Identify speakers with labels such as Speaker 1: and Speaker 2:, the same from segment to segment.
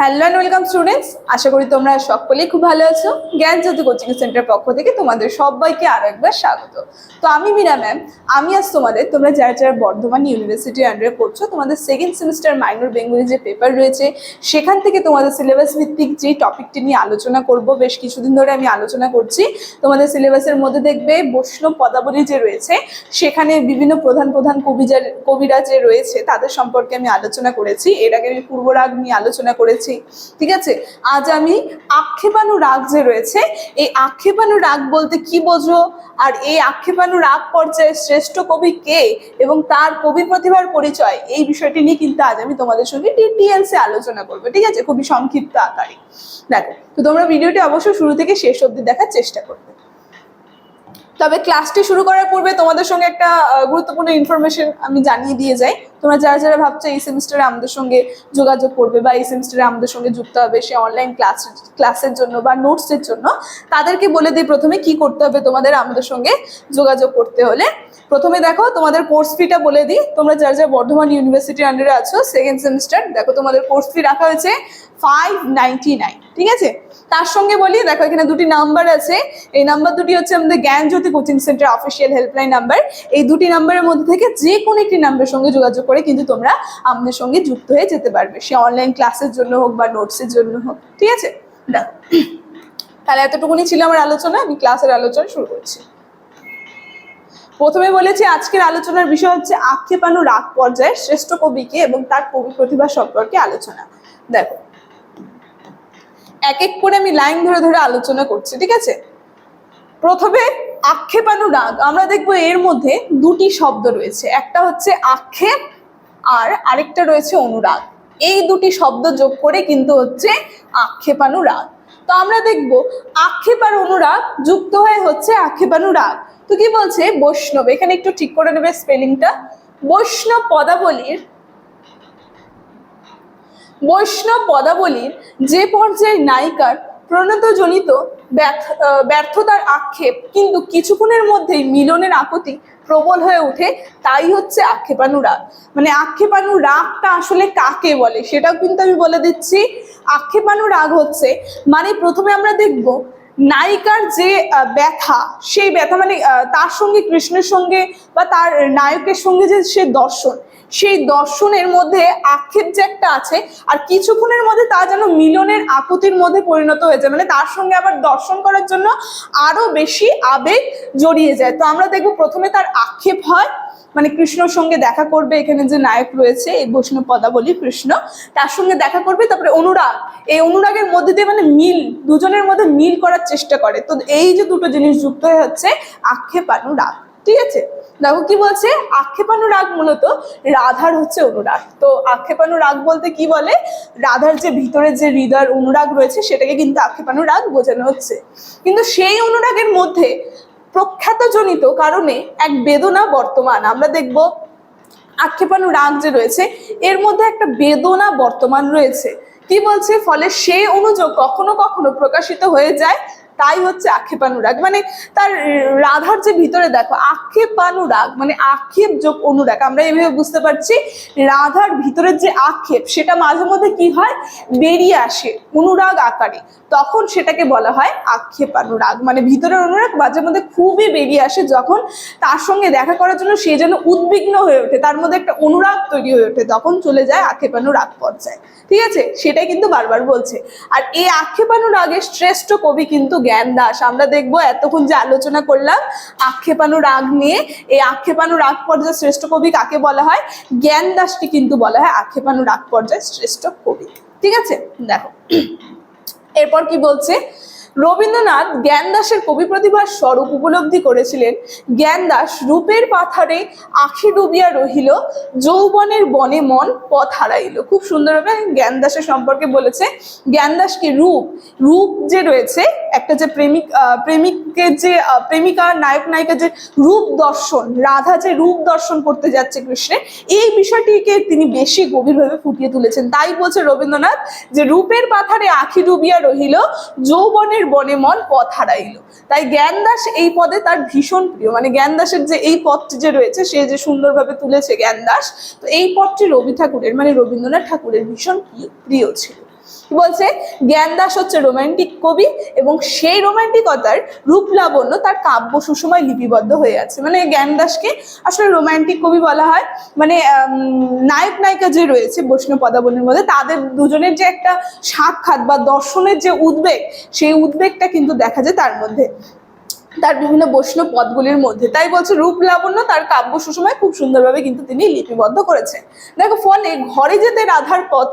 Speaker 1: Hello and welcome students আশা করি তোমরা সকলেই খুব ভালো আছো। জ্ঞান জ্যোতি কোচিং সেন্টার পক্ষ থেকে তোমাদের সবাইকে আরও একবার স্বাগত। তো আমি মীরা ম্যাম আমি আজ তোমাদের, তোমরা যারা যারা বর্ধমান ইউনিভার্সিটি আন্ডারে পড়ছো, তোমাদের সেকেন্ড সেমিস্টার মাইনর বেঙ্গলি যে পেপার রয়েছে, সেখান থেকে তোমাদের সিলেবাস ভিত্তিক যে টপিকটি নিয়ে আলোচনা করব, বেশ কিছুদিন ধরে আমি আলোচনা করছি। তোমাদের সিলেবাসের মধ্যে দেখবে বৈষ্ণব পদাবলী যে রয়েছে, সেখানে বিভিন্ন প্রধান প্রধান কবিজার কবিরা যে রয়েছে, তাদের সম্পর্কে আমি আলোচনা করেছি। এর আগে আমি পূর্বরাগ নিয়ে আলোচনা করেছি। ঠিক আছে? আজ আমি আক্ষেপানু রাগ যে রয়েছে, এই আক্ষেপানু রাগ বলতে কি বোঝো? আর এই আক্ষেপানু রাগ পর্যায়ে শ্রেষ্ঠ কবি কে এবং তার কবি প্রতিভার পরিচয়? এই বিষয়টি নিয়ে কিন্তু আজ আমি তোমাদের সঙ্গে ডিটেলসে আলোচনা করব, ঠিক আছে? খুবই সংক্ষিপ্ত আকারে। দেখো, তো তোমরা ভিডিওটি অবশ্যই শুরু থেকে শেষ অব্দি দেখার চেষ্টা করবে। তবে ক্লাসটি শুরু করার পূর্বে তোমাদের সঙ্গে একটা গুরুত্বপূর্ণ ইনফরমেশন আমি জানিয়ে দিয়ে যাই। তোমরা যারা যারা ভাবছ এই সেমিস্টারে আমাদের সঙ্গে যোগাযোগ করবে বা এই সেমিস্টারে আমাদের সঙ্গে যুক্ত হবে সে অনলাইন ক্লাস ক্লাসের জন্য বা নোটসের জন্য, তাদেরকে বলে দিই প্রথমে কি করতে হবে তোমাদের আমাদের সঙ্গে যোগাযোগ করতে হলে। প্রথমে দেখো তোমাদের কোর্স ফিটা বলে দিই। তোমরা যারা যারা বর্ধমান ইউনিভার্সিটির আন্ডারে আছো সেকেন্ড সেমিস্টার দেখো তোমাদের কোর্স ফি রাখা হয়েছে ফাইভ নাইনটি নাইন ঠিক আছে? তার সঙ্গে বলি, দেখো এখানে দুটি নাম্বার আছে। এই নাম্বার দুটি হচ্ছে আমাদের Gyan Jyoti coaching centre official helpline number এই দুটি নাম্বারের মধ্যে থেকে যে কোনো একটি নাম্বারের সঙ্গে যোগাযোগ করে কিন্তু তোমরা আমাদের সঙ্গে যুক্ত হয়ে যেতে পারবে। সে অনলাইন ক্লাসের জন্য হোক বা নোটসের জন্য হোক, ঠিক আছে? দেখো। তাহলে এতটুকুনি ছিল আমার আলোচনা, আমি ক্লাসের আলোচনা শুরু করছি। প্রথমে বলেছি, আজকের আলোচনার বিষয় হচ্ছে আক্ষেপানু রাগ পর্যায়ে শ্রেষ্ঠ কবিকে এবং তার কবি প্রতিভা সম্পর্কে আলোচনা। দেখো এক এক করে আমি লাইন ধরে ধরে আলোচনা করছি, ঠিক আছে? প্রথমে আক্ষেপানু রাগ, আমরা দেখব এর মধ্যে দুটি শব্দ রয়েছে, একটা হচ্ছে আক্ষেপ আর আরেকটা রয়েছে অনুরাগ। এই দুটি শব্দ যোগ করে কিন্তু হচ্ছে আক্ষেপানু রাগ। তো আমরা দেখব আক্ষেপ আর অনুরাগ যুক্ত হয়ে হচ্ছে আক্ষেপানু রাগ। তো কি বলছে? বৈষ্ণব, এখানে একটু ঠিক করে নেবে স্পেলিংটা বৈষ্ণব পদাবলীর বৈষ্ণব পদাবলীর যে পর্যায়ে নায়িকার প্রণতজনিত ব্যর্থ- ব্যর্থতার আক্ষেপ কিন্তু কিছুক্ষণের মধ্যেই মিলনের আপত্তি প্রবল হয়ে ওঠে, তাই হচ্ছে আক্ষেপানু রাগ মানে আক্ষেপানু রাগটা আসলে কাকে বলে সেটাও কিন্তু আমি বলে দিচ্ছি। আক্ষেপানু রাগ হচ্ছে মানে প্রথমে আমরা দেখব নায়িকার যে ব্যথা, সেই ব্যথা মানে তার সঙ্গে কৃষ্ণের সঙ্গে বা তার নায়কের সঙ্গে যে সে দর্শন সেই দর্শনের মধ্যে আক্ষেপ যে একটা আছে, আর কিছুক্ষণের মধ্যে তা যেন মিলনের আকুতির মধ্যে পরিণত হয়ে যায় মানে তার সঙ্গে আবার দর্শন করার জন্য আরও বেশি আবেগ জড়িয়ে যায়। তো আমরা দেখব প্রথমে তার আক্ষেপ হয়। মানে কৃষ্ণর সঙ্গে দেখা করবে, এখানে যে নায়ক রয়েছে, এই বৈষ্ণব পদাবলী কৃষ্ণ, তার সঙ্গে দেখা করবে, তারপরে অনুরাগ। এই অনুরাগের মধ্যে দিয়ে মানে মিল, দুজনের মধ্যে মিল করার চেষ্টা করে। তো এই যে দুটো জিনিস যুক্ত হয়ে হচ্ছে আক্ষেপ, অনুরাগ। ঠিক আছে? দেখো কি বলছে? আক্ষেপানু রাগ মূলত রাধার হচ্ছে অনুরাগ। তো আক্ষেপানু রাগ বলতে কি বলে? রাধার যে ভিতরে যে হৃদয়ের অনুরাগ রয়েছে, সেটাকে কিন্তু আক্ষেপানু রাগ বোঝানো হচ্ছে। কিন্তু সেই অনুরাগের মধ্যে প্রখ্যাতজনিত কারণে এক বেদনা বর্তমান। আমরা দেখব আক্ষেপানু রাগ যে রয়েছে, এর মধ্যে একটা বেদনা বর্তমান রয়েছে। কি বলছে? ফলে সেই অনুযোগ কখনো কখনো প্রকাশিত হয়ে যায় তাই হচ্ছে আক্ষেপানুরাগ। মানে তার রাধার যে ভিতরে দেখো, আক্ষেপানুরাগ মানে আক্ষেপ যোগ অনুরাগ। আমরা এইভাবে বুঝতে পারছি, রাধার ভিতরের যে আক্ষেপ, সেটা মাঝে মধ্যে কি হয়? বেরিয়ে আসে অনুরাগ আকারে। তখন সেটাকে বলা হয় আক্ষেপানুরাগ। মানে ভিতরের অনুরাগ মাঝে মধ্যে খুবই বেরিয়ে আসে যখন তার সঙ্গে দেখা করার জন্য সে যেন উদ্বিগ্ন হয়ে ওঠে, তার মধ্যে একটা অনুরাগ তৈরি হয়ে ওঠে, তখন চলে যায় আক্ষেপানুরাগ পর্যায়ে। ঠিক আছে? সেটাই কিন্তু বারবার বলছে। আর এই আক্ষেপানুরাগের শ্রেষ্ঠ কবি কিন্তু জ্ঞান দাস। আমরা দেখব, এতক্ষণ যে আলোচনা করলাম আক্ষেপানু রাগ নিয়ে, এই আক্ষেপানু রাগ পর্যায়ে শ্রেষ্ঠ কবি কাকে বলা হয়? জ্ঞান দাসকে কিন্তু বলা হয় আক্ষেপানু রাগ পর্যায়ে শ্রেষ্ঠ কবি। ঠিক আছে? দেখো। এরপর কি বলছে? রবীন্দ্রনাথ জ্ঞানদাসের কবি প্রতিভার স্বরূপ উপলব্ধি করেছিলেন। জ্ঞানদাস রূপের পাথারে আখি ডুবিয়া রহিল, যৌবনের বনে মন পথ হারাইল। খুব সুন্দরভাবে জ্ঞানদাসের সম্পর্কে বলেছে। জ্ঞানদাস কি রূপ রূপ যে রয়েছে, একটা যে প্রেমিক প্রেমিকের যে প্রেমিকা, নায়ক, নায়িকা যে রূপ দর্শন, রাধা যে রূপ দর্শন করতে যাচ্ছে কৃষ্ণের এই বিষয়টিকে তিনি বেশি গভীরভাবে ফুটিয়ে তুলেছেন। তাই বলছে রবীন্দ্রনাথ যে রূপের পাথারে আখি ডুবিয়া রহিল, যৌবনের বনে মন পথ হারাইল। তাই জ্ঞানদাস এই পদে তার ভীষণ প্রিয়। মানে জ্ঞানদাসের যে এই পদটি যে রয়েছে, সে যে সুন্দরভাবে তুলেছে জ্ঞানদাস, তো এই পদটি রবি ঠাকুরের মানে রবীন্দ্রনাথ ঠাকুরের ভীষণ প্রিয় ছিল। কি বলছে? জ্ঞানদাস হচ্ছে রোমান্টিক কবি এবং সেই রোমান্টিকতার রূপ লাবণ্য তার কাব্য সুসময় লিপিবদ্ধ হয়ে আছে। মানে জ্ঞানদাসকে আসলে রোমান্টিক কবি বলা হয়। মানে নায়ক, নায়িকা যে রয়েছে বৈষ্ণব পদাবলীর মধ্যে, তাদের দুজনের যে একটা সাক্ষাৎ বা দর্শনের যে উদ্বেগ, সেই উদ্বেগটা কিন্তু দেখা যায় তার মধ্যে। তার বিভিন্ন বৈষ্ণব পদগুলির মধ্যে। তাই বলছে, রূপ লাবণ্য তার কাব্য সুসময় খুব সুন্দরভাবে কিন্তু তিনি লিপিবদ্ধ করেছেন। দেখো, ফলে ঘরে যেতে রাধার পথ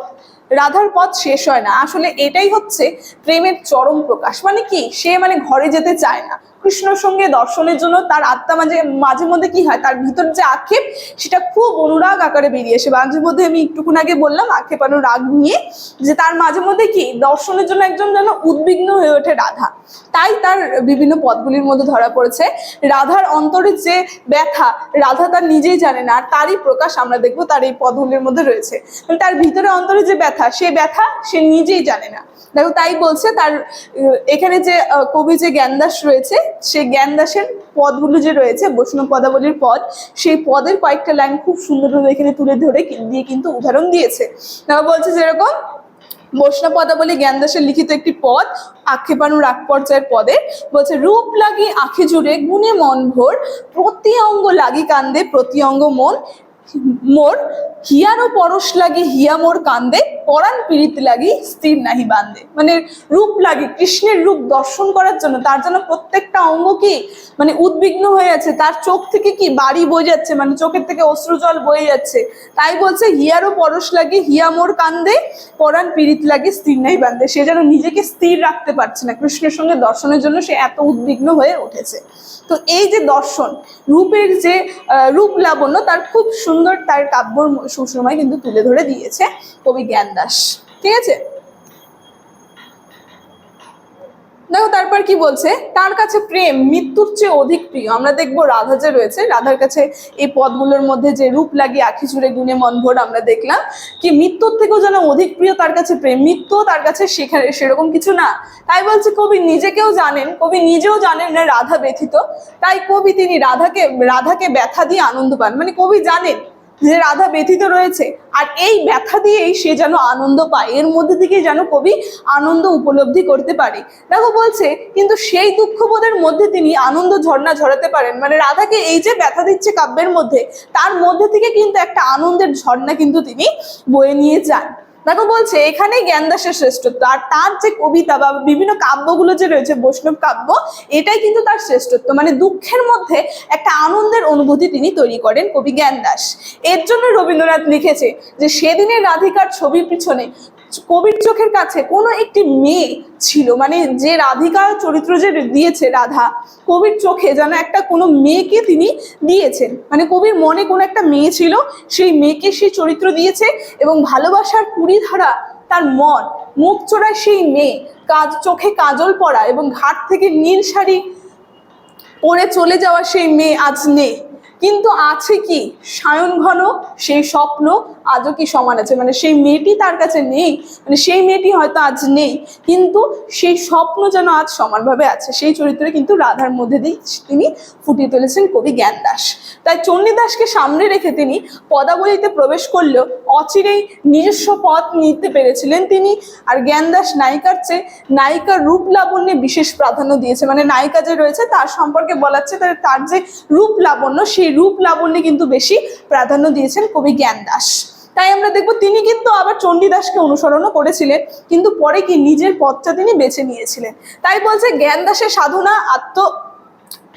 Speaker 1: রাধার পথ শেষ হয় না। আসলে এটাই হচ্ছে প্রেমের চরম প্রকাশ। মানে কি? সে মানে ঘরে যেতে চায় না। কৃষ্ণর সঙ্গে দর্শনের জন্য তার আত্মা মাঝে মাঝে মধ্যে কি হয়? তার ভিতর যে আক্ষেপ, সেটা খুব অনুরাগ আকারে বেরিয়ে আসে। মাঝে মধ্যে আমি একটুক্ষণ আগে বললাম আক্ষেপানো রাগ নিয়ে, যে তার মাঝে মধ্যে কি? দর্শনের জন্য একজন যেন উদ্বিগ্ন হয়ে ওঠে রাধা। তাই তার বিভিন্ন পদগুলির মধ্যে ধরা পড়েছে। রাধার অন্তরের যে ব্যথা, রাধা তার নিজেই জানে না, আর তারই প্রকাশ আমরা দেখব তার এই পদগুলির মধ্যে রয়েছে। মানে তার ভিতরে অন্তরে যে ব্যথা, সে ব্যথা সে নিজেই জানে না। দেখো তাই বলছে তার, এখানে যে কবি যে জ্ঞানদাস রয়েছে সেই জ্ঞানদাসের পদগুলো যে রয়েছে, বৈষ্ণব পদাবলীর পদ, সেই পদের কয়েকটা লাইন খুব সুন্দরভাবে এখানে তুলে ধরে দিয়ে কিন্তু উদাহরণ দিয়েছে। তারা বলছে যেরকম বৈষ্ণব পদাবলী জ্ঞানদাসের লিখিত একটি পদ আক্ষেপানু রাগ পর্যায়ের পদে বলছে, রূপ লাগি আখে জুড়ে গুণে মন ভোর, প্রতি অঙ্গ লাগি কান্দে, প্রতি অঙ্গ মন মোর হিয়ারও পরশ লাগি হিয়া মোর কান্দে, পরাণ পীড়িত লাগি স্থির নাহি বান্দে। মানে রূপ লাগে, কৃষ্ণের রূপ দর্শন করার জন্য, তার জন্য প্রত্যেকটা অঙ্গ কি মানে উদ্বিগ্ন হয়ে আছে তার চোখ থেকে কি বাড়ি বয়ে যাচ্ছে মানে চোখের থেকে অশ্রু জল বয়ে যাচ্ছে। তাই বলছে হিয়ারও পরশ লাগে হিয়া মোর কান্দে, পরাণ পীড়িত লাগে স্থির নাই বান্দে। সে যেন নিজেকে স্থির রাখতে পারছে না, কৃষ্ণের সঙ্গে দর্শনের জন্য সে এত উদ্বিগ্ন হয়ে উঠেছে। তো এই যে দর্শন, রূপের যে রূপ লাবণ্য, তার খুব সুন্দর তার কাব্য সুসময় কিন্তু তুলে ধরে দিয়েছে কবি জ্ঞান দাস ঠিক আছে? দেখো, তারপর কি বলছে? তার কাছে প্রেম? মৃত্যুর চেয়ে অধিক প্রিয়। আমরা দেখব রাধা যে রয়েছে, রাধার কাছে এই পদগুলোর মধ্যে যে রূপ লাগিয়ে আখি চুড়ে গুণে মন ভোর আমরা দেখলাম কি মৃত্যুর থেকেও যেন অধিক প্রিয় তার কাছে প্রেম। মৃত্যু তার কাছে সেখানে সেরকম কিছু না। তাই বলছে, কবি নিজেকেও জানেন, কবি নিজেও জানেন না রাধা ব্যথিত। তাই কবি তিনি রাধাকে রাধাকে ব্যথা দিয়ে আনন্দ পান। মানে কবি জানেন যে রাধা ব্যথিত রয়েছে, আর এই ব্যথা দিয়েই সে যেন আনন্দ পায়। এর মধ্যে থেকে যেন কবি আনন্দ উপলব্ধি করতে পারে। দেখো বলছে, কিন্তু সেই দুঃখবোধের মধ্যে তিনি আনন্দ ঝর্ণা ঝরাতে পারেন। মানে রাধাকে এই যে ব্যথা দিচ্ছে কাব্যের মধ্যে, তার মধ্যে থেকে কিন্তু একটা আনন্দের ঝর্ণা কিন্তু তিনি বয়ে নিয়ে যান। দেখো বলছে, এখানেই জ্ঞানদাসের শ্রেষ্ঠত্ব। আর তার যে কবিতা বা বিভিন্ন কাব্যগুলো যে রয়েছে, বৈষ্ণব কাব্য, এটাই কিন্তু তার শ্রেষ্ঠত্ব। মানে দুঃখের মধ্যে একটা আনন্দের অনুভূতি তিনি তৈরি করেন কবি জ্ঞানদাস। এর জন্য রবীন্দ্রনাথ লিখেছে যে, সেদিনের রাধিকার ছবির পিছনে কবির চোখের কাছে কোনো একটি মেয়ে ছিল মানে যে রাধিকার চরিত্র যে দিয়েছে রাধা, কবির চোখে যেন একটা কোনো মেয়েকে তিনি দিয়েছেন। মানে কবির মনে কোনো একটা মেয়ে ছিল, সেই মেয়েকে সেই চরিত্র দিয়েছে এবং ভালোবাসার পুরী ধারা তার মন, মুখ চোরায় সেই মেয়ে, কাজ চোখে কাজল পরা এবং ঘাট থেকে নীল শাড়ি পরে চলে যাওয়া সেই মেয়ে আজ নেই। কিন্তু আছে কি? সায়ন ঘন সেই স্বপ্ন আজও কি সমান আছে? মানে সেই মেয়েটি তার কাছে নেই মানে সেই মেয়েটি হয়তো আজ নেই, কিন্তু সেই স্বপ্ন যেন আজ সমানভাবে আছে, সেই চরিত্রে কিন্তু রাধার মধ্যে দিয়ে তিনি ফুটিয়ে তুলেছেন কবি জ্ঞানদাস তাই চণ্ডীদাসকে সামনে রেখে তিনি পদাবলিতে প্রবেশ করলেও অচিরেই নিজস্ব পথ নিতে পেরেছিলেন তিনি। আর জ্ঞানদাস নায়িকার চেয়ে নায়িকার রূপ লাবণ্যে বিশেষ প্রাধান্য দিয়েছে। মানে নায়িকা যে রয়েছে, তার সম্পর্কে বলাচ্ছে তার তার যে রূপ লাবণ্য, সেই রূপ লাবণ্যে কিন্তু বেশি প্রাধান্য দিয়েছেন কবি জ্ঞানদাস তাই আমরা দেখব তিনি কিন্তু আবার চণ্ডীদাসকে অনুসরণও করেছিলেন, কিন্তু পরে কি নিজের পথটা তিনি বেছে নিয়েছিলেন। তাই বলছে জ্ঞানদাসের সাধনা, আত্ম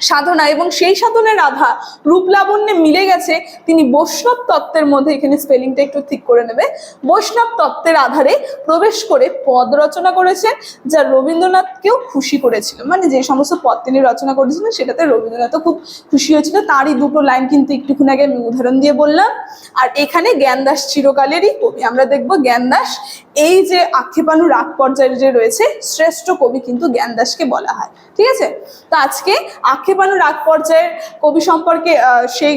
Speaker 1: সাধনা এবং সেই সাধনের রাধা রূপ লাবণ্যে মিলে গেছে, তিনি বৈষ্ণব তত্ত্বের মধ্যে এখানে স্পেলিংটা একটু ঠিক করে নেবে। বৈষ্ণব তত্ত্বের আধারে প্রবেশ করে পদ রচনা করেছেন, যা রবীন্দ্রনাথকেও খুশি করেছিল। মানে যে সমস্ত পদ তিনি রচনা করেছিলেন, সেটাতে রবীন্দ্রনাথও খুব খুশি হয়েছিল। তারই দুটো লাইন কিন্তু একটুক্ষণ আগে আমি উদাহরণ দিয়ে বললাম। আর এখানে জ্ঞানদাস চিরকালেরই কবি। আমরা দেখব জ্ঞানদাস এই যে আক্ষেপানু রাগ পর্যায়ে যে রয়েছে, শ্রেষ্ঠ কবি কিন্তু জ্ঞানদাসকে বলা হয়, ঠিক আছে? তো আজকে আক্ষেপানু রাগ পর্যায়ের কবি সম্পর্কে সেই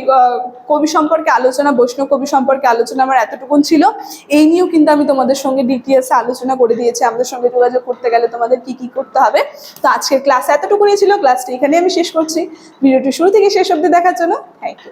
Speaker 1: কবি সম্পর্কে আলোচনা, বৈষ্ণব কবি সম্পর্কে আলোচনা আমার এতটুকুন ছিল। এই নিয়েও কিন্তু আমি তোমাদের সঙ্গে ডিটিএসে আলোচনা করে দিয়েছি। আমাদের সঙ্গে যোগাযোগ করতে গেলে তোমাদের কি কি করতে হবে? তো আজকের ক্লাস এতটুকুনি ছিল। ক্লাসটি এখানে আমি শেষ করছি। ভিডিওটি শুরু থেকে শেষ অবধি দেখার জন্য থ্যাংক ইউ